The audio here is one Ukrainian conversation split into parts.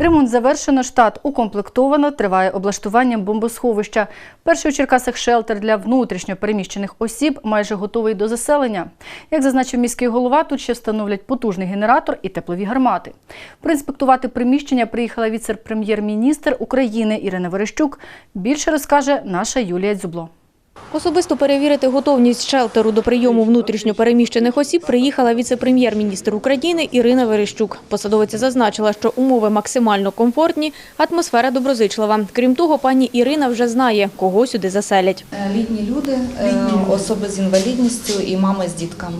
Ремонт завершено, штат укомплектовано, триває облаштування бомбосховища. Перший у Черкасах шелтер для внутрішньо переміщених осіб майже готовий до заселення. Як зазначив міський голова, тут ще встановлять потужний генератор і теплові гармати. Проінспектувати приміщення приїхала віце-прем'єр-міністр України Ірина Верещук. Більше розкаже наша Юлія Дзюбло. Особисто перевірити готовність шелтеру до прийому внутрішньо переміщених осіб приїхала віце-прем'єр-міністр України Ірина Верещук. Посадовиця зазначила, що умови максимально комфортні, атмосфера доброзичлива. Крім того, пані Ірина вже знає, кого сюди заселять. Е, Літні люди, е, особи з інвалідністю і мами з дітками.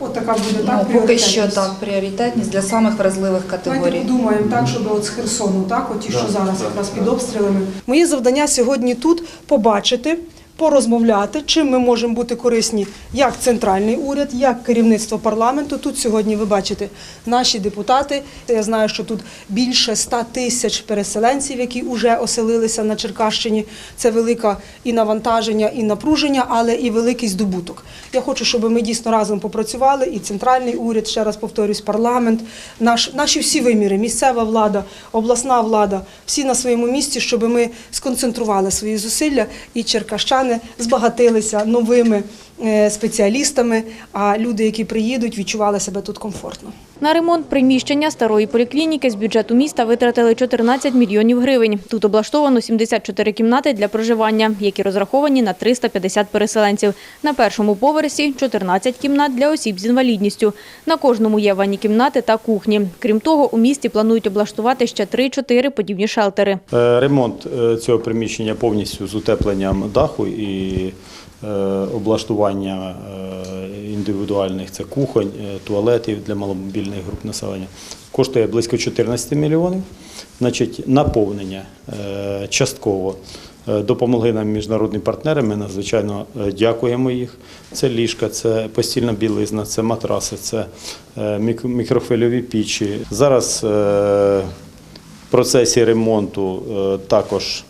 От така буде так Ну, поки що пріоритетність. так, пріоритетність для самих вразливих категорій. подумаємо так, щоб от з Херсону, так, от ті, що зараз якраз під обстрілами. Моє завдання сьогодні тут побачити, порозмовляти, чим ми можемо бути корисні як центральний уряд, як керівництво парламенту. Тут сьогодні ви бачите наші депутати. Я знаю, що тут більше 100 тисяч переселенців, які вже оселилися на Черкащині. Це велике і навантаження, і напруження, але і великий здобуток. Я хочу, щоб ми дійсно разом попрацювали, і центральний уряд, ще раз повторюсь, парламент, наш, наші всі виміри, місцева влада, обласна влада, всі на своєму місці, щоб ми сконцентрували свої зусилля і черкащани збагатилися новими спеціалістами, а люди, які приїдуть, відчували себе тут комфортно. На ремонт приміщення старої поліклініки з бюджету міста витратили 14 мільйонів гривень. Тут облаштовано 74 кімнати для проживання, які розраховані на 350 переселенців. На першому поверсі 14 кімнат для осіб з інвалідністю. На кожному є ванні кімнати та кухні. Крім того, у місті планують облаштувати ще 3-4 подібні шелтери. Е, Ремонт е, цього приміщення повністю з утепленням даху і е, облаштування е, індивідуальних це кухонь, е, туалетів для маломобільних груп населення. Коштує близько 14 мільйонів. Значить, наповнення е, частково е, допомогли нам міжнародні партнери. Ми надзвичайно е, дякуємо їх. Це ліжка, це постільна білизна, це матраси, це е, мік- мікрохвильові пічі. Зараз е, в процесі ремонту е, також е,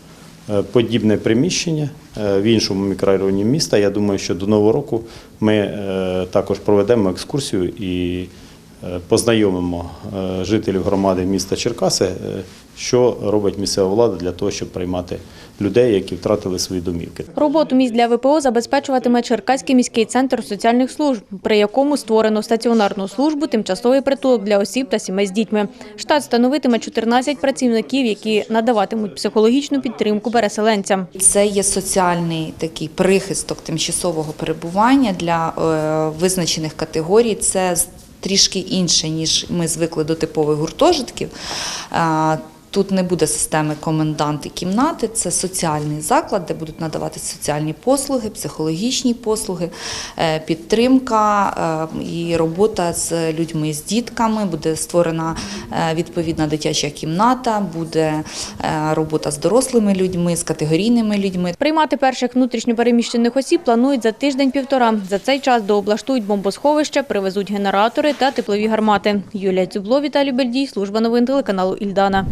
подібне приміщення е, в іншому мікрорайоні міста. Я думаю, що до нового року ми е, також проведемо екскурсію і е, познайомимо е, жителів громади міста Черкаси, е, що робить місцева влада для того, щоб приймати людей, які втратили свої домівки. Роботу місць для ВПО забезпечуватиме Черкаський міський центр соціальних служб, при якому створено стаціонарну службу тимчасовий притулок для осіб та сімей з дітьми. Штат становитиме 14 працівників, які надаватимуть психологічну підтримку переселенцям. Це є соціальний такий прихисток тимчасового перебування для е, визначених категорій. Це з- трішки інше, ніж ми звикли до типових гуртожитків. Тут не буде системи коменданти кімнати, це соціальний заклад, де будуть надавати соціальні послуги, психологічні послуги, е, підтримка е, і робота з людьми з дітками. Буде створена е, відповідна дитяча кімната, буде робота з дорослими людьми, з категорійними людьми. Приймати перших внутрішньопереміщених осіб планують за тиждень-півтора. За цей час дооблаштують бомбосховище, привезуть генератори та теплові гармати. Юлія Цюбло, Віталій Бельдій, служба новин телеканалу Ільдана.